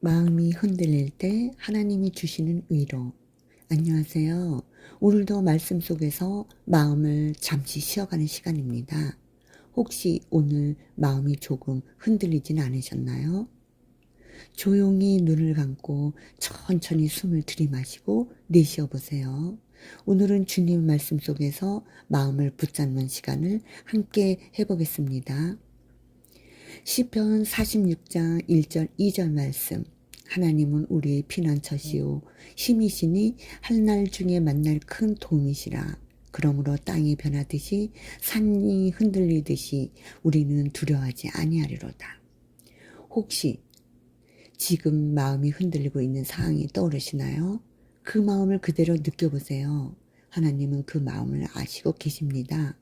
마음이 흔들릴 때 하나님이 주시는 위로. 안녕하세요. 오늘도 말씀 속에서 마음을 잠시 쉬어가는 시간입니다. 혹시 오늘 마음이 조금 흔들리진 않으셨나요? 조용히 눈을 감고 천천히 숨을 들이마시고 내쉬어 보세요. 오늘은 주님 말씀 속에서 마음을 붙잡는 시간을 함께 해보겠습니다. 시편 46장 1절 2절 말씀 하나님은 우리의 피난처시오 힘이시니 한날 중에 만날 큰 도움이시라 그러므로 땅이 변하듯이 산이 흔들리듯이 우리는 두려워하지 아니하리로다 혹시 지금 마음이 흔들리고 있는 상황이 떠오르시나요? 그 마음을 그대로 느껴보세요. 하나님은 그 마음을 아시고 계십니다.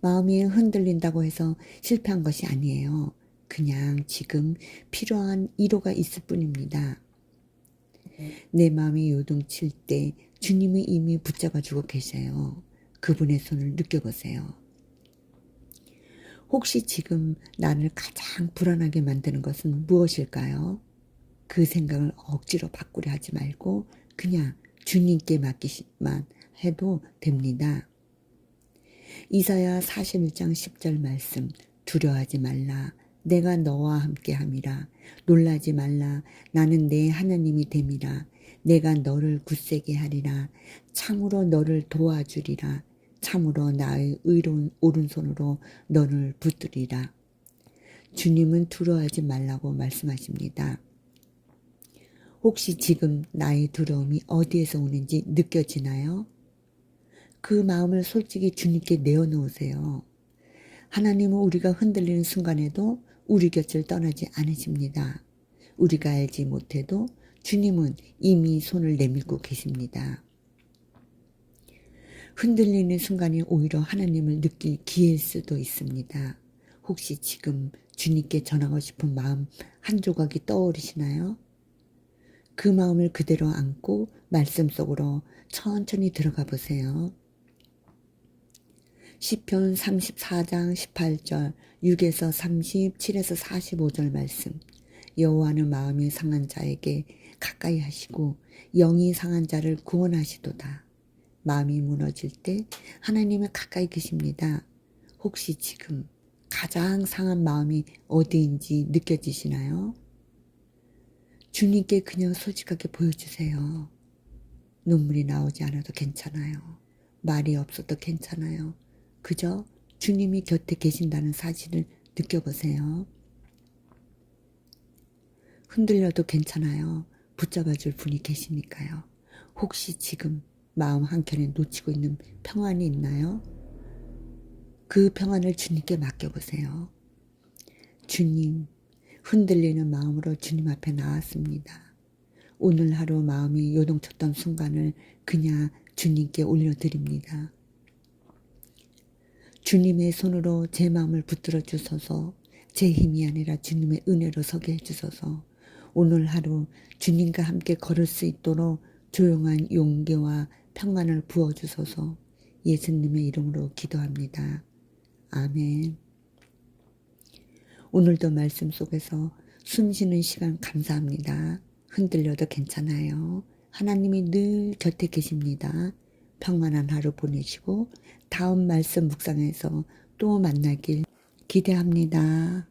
마음이 흔들린다고 해서 실패한 것이 아니에요. 그냥 지금 필요한 위로가 있을 뿐입니다. 내 마음이 요동칠 때 주님이 이미 붙잡아주고 계세요. 그분의 손을 느껴보세요. 혹시 지금 나를 가장 불안하게 만드는 것은 무엇일까요? 그 생각을 억지로 바꾸려 하지 말고 그냥 주님께 맡기만 해도 됩니다. 이사야 41장 10절 말씀 두려워하지 말라 내가 너와 함께 함이라 놀라지 말라 나는 내 하나님이 됨이라 내가 너를 굳세게 하리라 참으로 너를 도와주리라 참으로 나의 의로운 오른손으로 너를 붙들리라 주님은 두려워하지 말라고 말씀하십니다. 혹시 지금 나의 두려움이 어디에서 오는지 느껴지나요? 그 마음을 솔직히 주님께 내어놓으세요. 하나님은 우리가 흔들리는 순간에도 우리 곁을 떠나지 않으십니다. 우리가 알지 못해도 주님은 이미 손을 내밀고 계십니다. 흔들리는 순간이 오히려 하나님을 느낄 기회일 수도 있습니다. 혹시 지금 주님께 전하고 싶은 마음 한 조각이 떠오르시나요? 그 마음을 그대로 안고 말씀 속으로 천천히 들어가 보세요. 시편 34장 18절 6에서 37에서 45절 말씀 여호와는 마음이 상한 자에게 가까이 하시고 영이 상한 자를 구원하시도다. 마음이 무너질 때 하나님은 가까이 계십니다. 혹시 지금 가장 상한 마음이 어디인지 느껴지시나요? 주님께 그냥 솔직하게 보여주세요. 눈물이 나오지 않아도 괜찮아요. 말이 없어도 괜찮아요. 그저 주님이 곁에 계신다는 사실을 느껴보세요. 흔들려도 괜찮아요. 붙잡아 줄 분이 계시니까요. 혹시 지금 마음 한켠에 놓치고 있는 평안이 있나요? 그 평안을 주님께 맡겨보세요. 주님, 흔들리는 마음으로 주님 앞에 나왔습니다. 오늘 하루 마음이 요동쳤던 순간을 그냥 주님께 올려드립니다. 주님의 손으로 제 마음을 붙들어 주소서 제 힘이 아니라 주님의 은혜로 서게 해주소서 오늘 하루 주님과 함께 걸을 수 있도록 조용한 용기와 평안을 부어주소서 예수님의 이름으로 기도합니다. 아멘. 오늘도 말씀 속에서 숨 쉬는 시간 감사합니다. 흔들려도 괜찮아요. 하나님이 늘 곁에 계십니다. 평안한 하루 보내시고 다음 말씀 묵상에서 또 만나길 기대합니다.